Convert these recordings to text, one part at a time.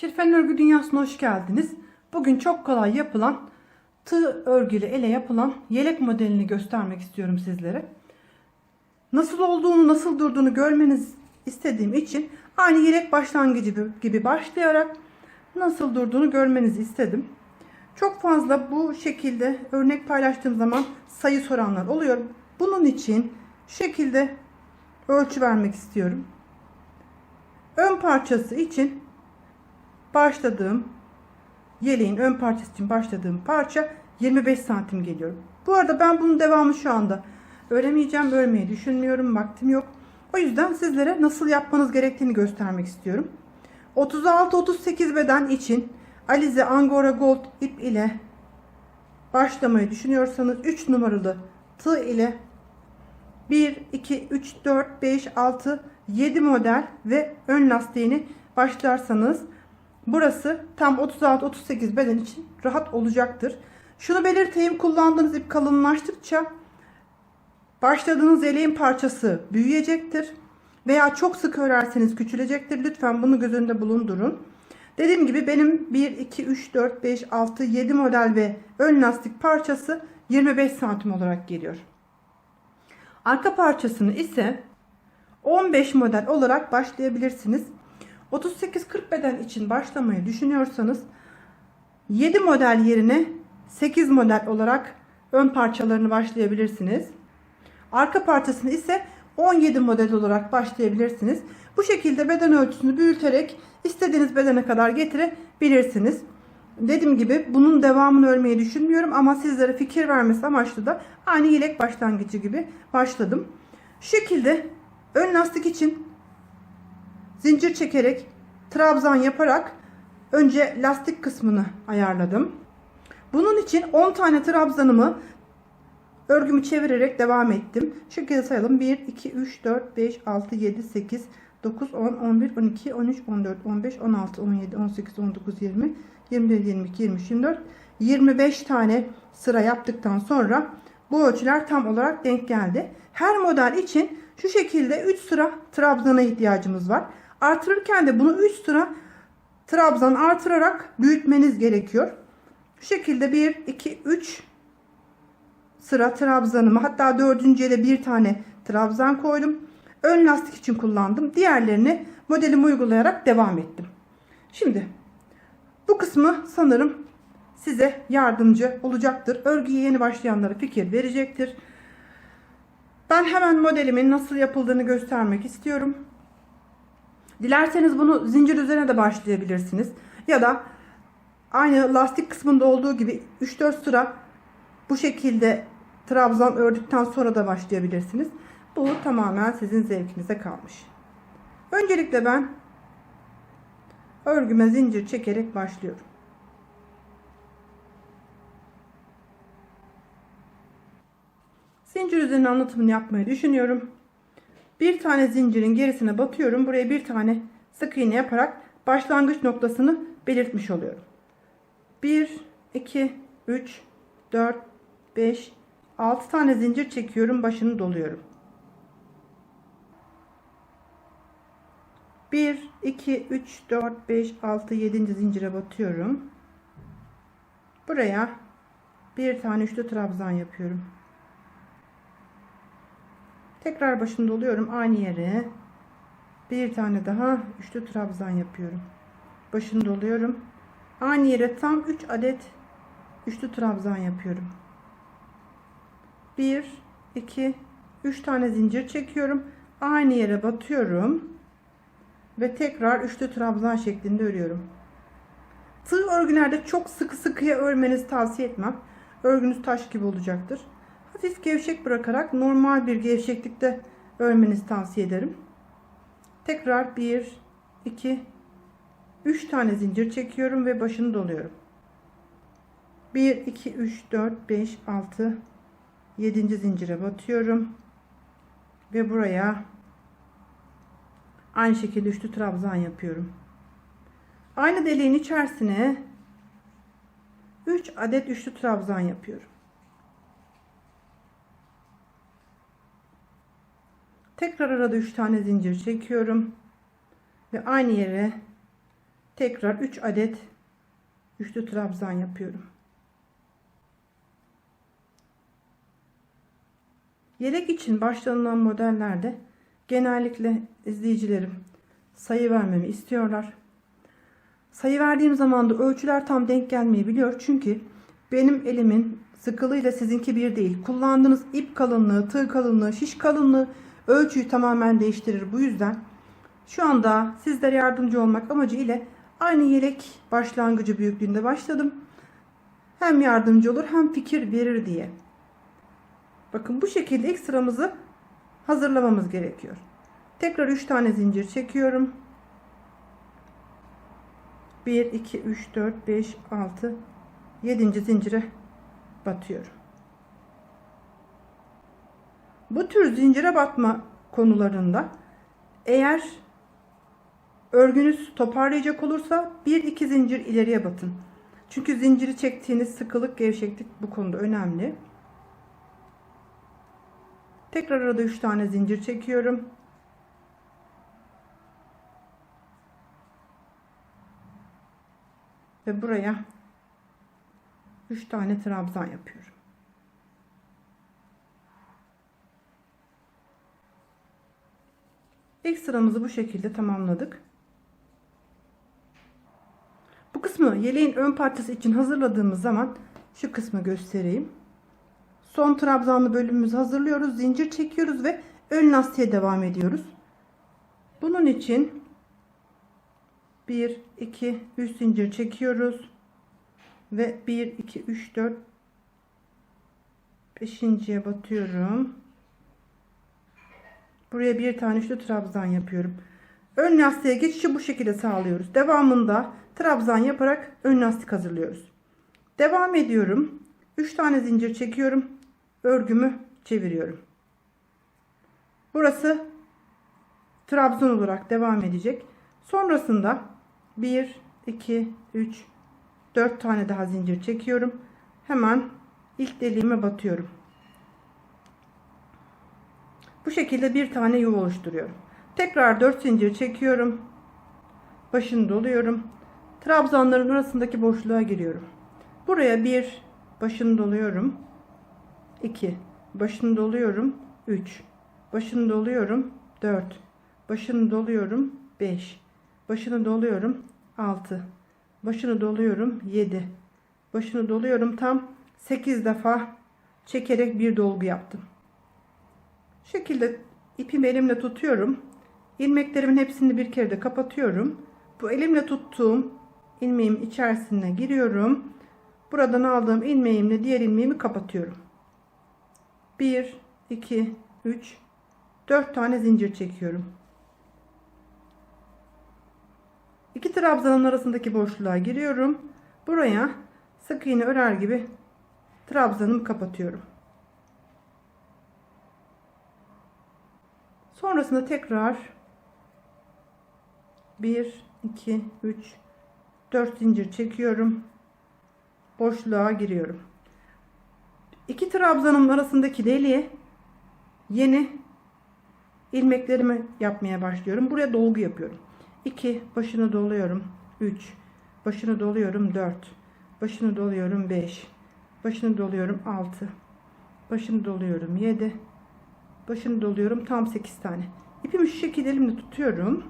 Şerifen Örgü Dünyası'na hoş geldiniz. Bugün çok kolay yapılan tığ örgülü ele yapılan yelek modelini göstermek istiyorum sizlere. Nasıl olduğunu, nasıl durduğunu görmeniz istediğim için aynı yelek başlangıcı gibi- başlayarak nasıl durduğunu görmenizi istedim. Çok fazla bu şekilde örnek paylaştığım zaman sayı soranlar oluyor. Bunun için şekilde ölçü vermek istiyorum. Ön parçası için başladığım yeleğin ön parçası için başladığım parça 25 santim geliyor. Bu arada ben bunun devamı şu anda öremeyeceğim. Örmeyi düşünmüyorum. Vaktim yok. O yüzden sizlere nasıl yapmanız gerektiğini göstermek istiyorum. 36-38 beden için Alize Angora Gold ip ile başlamayı düşünüyorsanız 3 numaralı tığ ile 1, 2, 3, 4, 5, 6, 7 model ve ön lastiğini başlarsanız burası tam 36-38 beden için rahat olacaktır. Şunu belirteyim kullandığınız ip kalınlaştıkça başladığınız yeleğin parçası büyüyecektir. Veya çok sık örerseniz küçülecektir. Lütfen bunu göz önünde bulundurun. Dediğim gibi benim 1, 2, 3, 4, 5, 6, 7 model ve ön lastik parçası 25 santim olarak geliyor. Arka parçasını ise 15 model olarak başlayabilirsiniz. 38-40 beden için başlamayı düşünüyorsanız 7 model yerine 8 model olarak ön parçalarını başlayabilirsiniz. Arka parçasını ise 17 model olarak başlayabilirsiniz. Bu şekilde beden ölçüsünü büyüterek istediğiniz bedene kadar getirebilirsiniz. Dediğim gibi bunun devamını örmeyi düşünmüyorum ama sizlere fikir vermesi amaçlı da aynı yelek başlangıcı gibi başladım. Şu şekilde ön lastik için zincir çekerek trabzan yaparak önce lastik kısmını ayarladım. Bunun için 10 tane trabzanımı örgümü çevirerek devam ettim. Şu şekilde sayalım. 1, 2, 3, 4, 5, 6, 7, 8, 9, 10, 11, 12, 13, 14, 15, 16, 17, 18, 19, 20, 21, 22, 23, 24, 25 tane sıra yaptıktan sonra bu ölçüler tam olarak denk geldi. Her model için şu şekilde 3 sıra trabzana ihtiyacımız var. Artırırken de bunu 3 sıra trabzan artırarak büyütmeniz gerekiyor. Şu şekilde 1, 2, 3 sıra trabzanımı hatta dördüncüye de bir tane trabzan koydum. Ön lastik için kullandım. Diğerlerini modelimi uygulayarak devam ettim. Şimdi bu kısmı sanırım size yardımcı olacaktır. Örgüye yeni başlayanlara fikir verecektir. Ben hemen modelimin nasıl yapıldığını göstermek istiyorum. Dilerseniz bunu zincir üzerine de başlayabilirsiniz. Ya da aynı lastik kısmında olduğu gibi 3-4 sıra bu şekilde trabzan ördükten sonra da başlayabilirsiniz. Bu tamamen sizin zevkinize kalmış. Öncelikle ben örgüme zincir çekerek başlıyorum. Zincir üzerine anlatımını yapmayı düşünüyorum. Bir tane zincirin gerisine batıyorum. Buraya bir tane sık iğne yaparak başlangıç noktasını belirtmiş oluyorum. 1, 2, 3, 4, 5, 6 tane zincir çekiyorum. Başını doluyorum. 1, 2, 3, 4, 5, 6, 7. zincire batıyorum. Buraya bir tane üçlü trabzan yapıyorum. Tekrar başını doluyorum. Aynı yere bir tane daha üçlü trabzan yapıyorum. Başını doluyorum. Aynı yere tam 3 adet üçlü trabzan yapıyorum. 1 2 3 tane zincir çekiyorum. Aynı yere batıyorum ve tekrar üçlü trabzan şeklinde örüyorum. Tığ örgülerde çok sıkı sıkıya örmenizi tavsiye etmem. Örgünüz taş gibi olacaktır. Hafif gevşek bırakarak normal bir gevşeklikte örmenizi tavsiye ederim. Tekrar 1 2 3 tane zincir çekiyorum ve başını doluyorum. 1 2 3 4 5 6 7. zincire batıyorum ve buraya aynı şekilde üçlü trabzan yapıyorum. Aynı deliğin içerisine 3 adet üçlü trabzan yapıyorum. Tekrar arada 3 tane zincir çekiyorum ve aynı yere tekrar 3 adet üçlü trabzan yapıyorum. Yelek için başlanılan modellerde genellikle izleyicilerim sayı vermemi istiyorlar. Sayı verdiğim zaman da ölçüler tam denk gelmeyebiliyor. Çünkü benim elimin sıkılığıyla sizinki bir değil. Kullandığınız ip kalınlığı, tığ kalınlığı, şiş kalınlığı ölçüyü tamamen değiştirir. Bu yüzden şu anda sizlere yardımcı olmak amacı ile aynı yelek başlangıcı büyüklüğünde başladım. Hem yardımcı olur hem fikir verir diye. Bakın bu şekilde ilk sıramızı hazırlamamız gerekiyor. Tekrar 3 tane zincir çekiyorum. 1 2 3 4 5 6 7. zincire batıyorum. Bu tür zincire batma konularında eğer örgünüz toparlayacak olursa 1-2 zincir ileriye batın. Çünkü zinciri çektiğiniz sıkılık, gevşeklik bu konuda önemli. Tekrar arada 3 tane zincir çekiyorum. Ve buraya 3 tane trabzan yapıyorum. İlk sıramızı bu şekilde tamamladık. Bu kısmı yeleğin ön parçası için hazırladığımız zaman şu kısmı göstereyim. Son trabzanlı bölümümüzü hazırlıyoruz. Zincir çekiyoruz ve ön lastiğe devam ediyoruz. Bunun için 1 2 3 zincir çekiyoruz ve 1 2 3 4 5.ye batıyorum. Buraya bir tane üçlü trabzan yapıyorum. Ön lastiğe geçişi bu şekilde sağlıyoruz. Devamında trabzan yaparak ön lastik hazırlıyoruz. Devam ediyorum. 3 tane zincir çekiyorum. Örgümü çeviriyorum. Burası trabzan olarak devam edecek. Sonrasında 1 2 3 4 tane daha zincir çekiyorum. Hemen ilk deliğime batıyorum. Bu şekilde bir tane yuva oluşturuyorum. Tekrar 4 zincir çekiyorum. Başını doluyorum. Trabzanların arasındaki boşluğa giriyorum. Buraya bir başını doluyorum. 2 başını doluyorum. 3 başını doluyorum. 4 başını doluyorum. 5 başını doluyorum. 6 başını doluyorum. 7 başını doluyorum. Tam 8 defa çekerek bir dolgu yaptım şekilde ipimi elimle tutuyorum. İlmeklerimin hepsini bir kere de kapatıyorum. Bu elimle tuttuğum ilmeğim içerisine giriyorum. Buradan aldığım ilmeğimle diğer ilmeğimi kapatıyorum. 1 2 3 4 tane zincir çekiyorum. İki trabzanın arasındaki boşluğa giriyorum. Buraya sık iğne örer gibi trabzanımı kapatıyorum. Sonrasında tekrar 1 2 3 4 zincir çekiyorum. Boşluğa giriyorum. İki trabzanın arasındaki deliğe yeni ilmeklerimi yapmaya başlıyorum. Buraya dolgu yapıyorum. 2 başını doluyorum. 3 başını doluyorum. 4 başını doluyorum. 5 başını doluyorum. 6 başını doluyorum. 7 başını doluyorum. Tam 8 tane. İpimi şu şekilde elimle tutuyorum.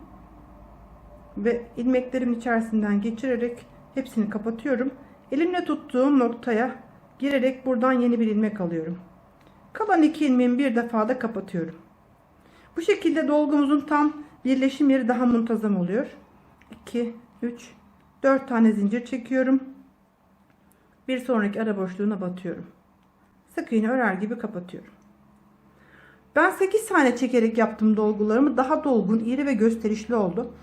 Ve ilmeklerimin içerisinden geçirerek hepsini kapatıyorum. Elimle tuttuğum noktaya girerek buradan yeni bir ilmek alıyorum. Kalan iki ilmeğimi bir defa da kapatıyorum. Bu şekilde dolgumuzun tam birleşim yeri daha muntazam oluyor. 2 3 4 tane zincir çekiyorum. Bir sonraki ara boşluğuna batıyorum. Sık iğne örer gibi kapatıyorum ben 8 tane çekerek yaptım dolgularımı. Daha dolgun, iri ve gösterişli oldu.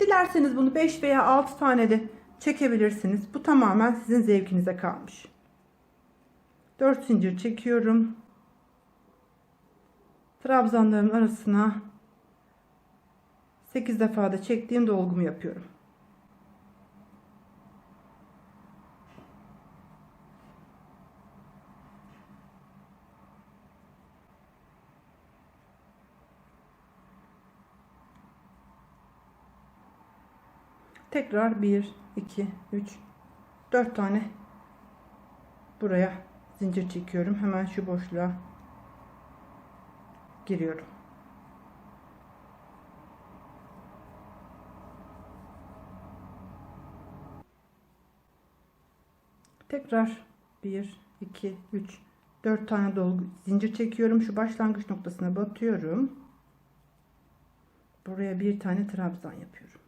Dilerseniz bunu 5 veya 6 tane de çekebilirsiniz. Bu tamamen sizin zevkinize kalmış. 4 zincir çekiyorum. Trabzanların arasına 8 defa da çektiğim dolgumu yapıyorum. Tekrar 1, 2, 3, 4 tane buraya zincir çekiyorum. Hemen şu boşluğa giriyorum. Tekrar 1, 2, 3, 4 tane dolgu zincir çekiyorum. Şu başlangıç noktasına batıyorum. Buraya bir tane trabzan yapıyorum.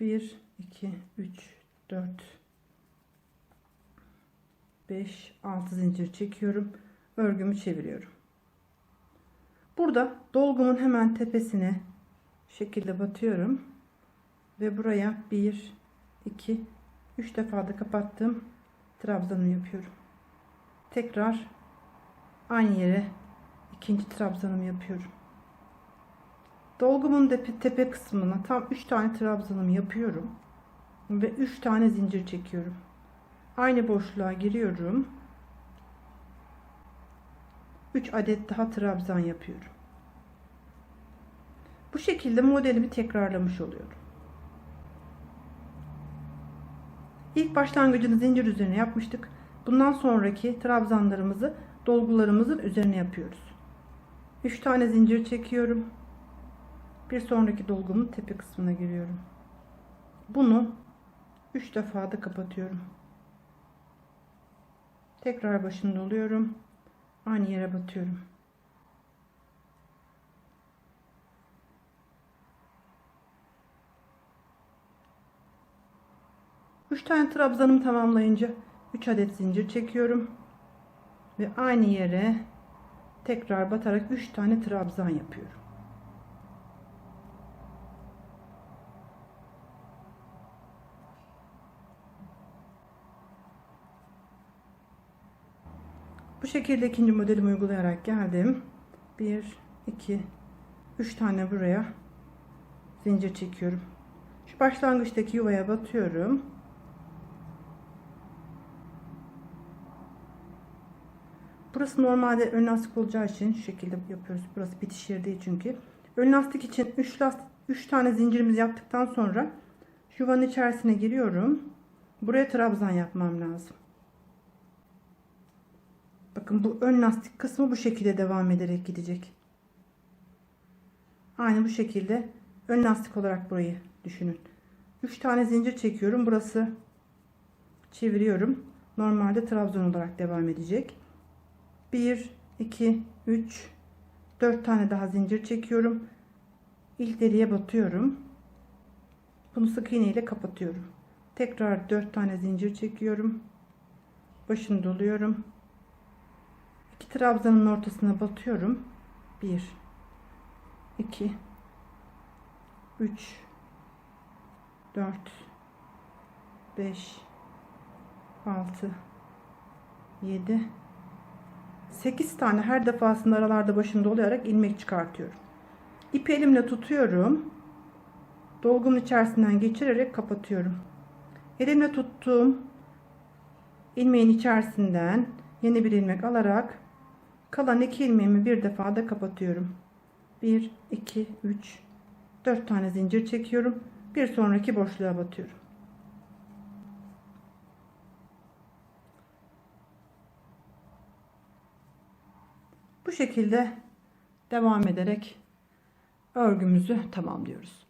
Bir, iki, üç, dört, beş, altı zincir çekiyorum. Örgümü çeviriyorum. Burada dolgumun hemen tepesine şekilde batıyorum ve buraya 1 2 3 defa da kapattım trabzanımı yapıyorum tekrar aynı yere ikinci trabzanımı yapıyorum dolgumun tepe, kısmına tam 3 tane trabzanımı yapıyorum ve 3 tane zincir çekiyorum aynı boşluğa giriyorum 3 adet daha trabzan yapıyorum bu şekilde modelimi tekrarlamış oluyorum. İlk başlangıcını zincir üzerine yapmıştık. Bundan sonraki trabzanlarımızı dolgularımızın üzerine yapıyoruz. 3 tane zincir çekiyorum. Bir sonraki dolgumun tepe kısmına giriyorum. Bunu 3 defa da kapatıyorum. Tekrar başını doluyorum. Aynı yere batıyorum. 3 tane trabzanımı tamamlayınca 3 adet zincir çekiyorum. Ve aynı yere tekrar batarak 3 tane trabzan yapıyorum. Şekilde ikinci modelimi uygulayarak geldim. 1 2 3 tane buraya zincir çekiyorum. Şu başlangıçtaki yuvaya batıyorum. Burası normalde ön lastik olacağı için şu şekilde yapıyoruz. Burası bitiş yeri değil çünkü. Ön lastik için 3 lastik 3 tane zincirimizi yaptıktan sonra yuvanın içerisine giriyorum. Buraya trabzan yapmam lazım. Bakın bu ön lastik kısmı bu şekilde devam ederek gidecek. Aynı bu şekilde ön lastik olarak burayı düşünün. 3 tane zincir çekiyorum. Burası çeviriyorum. Normalde trabzan olarak devam edecek. 1 2 3 4 tane daha zincir çekiyorum ilk deliğe batıyorum bunu sık iğne ile kapatıyorum tekrar 4 tane zincir çekiyorum başını doluyorum 2 trabzanın ortasına batıyorum 1 2 3 4 5 6 7 8 tane her defasında aralarda başında olarak ilmek çıkartıyorum. İpi elimle tutuyorum. Dolgunun içerisinden geçirerek kapatıyorum. Elimle tuttuğum ilmeğin içerisinden yeni bir ilmek alarak kalan iki ilmeğimi bir defa da kapatıyorum. 1 2 3 4 tane zincir çekiyorum. Bir sonraki boşluğa batıyorum. Bu şekilde devam ederek örgümüzü tamamlıyoruz.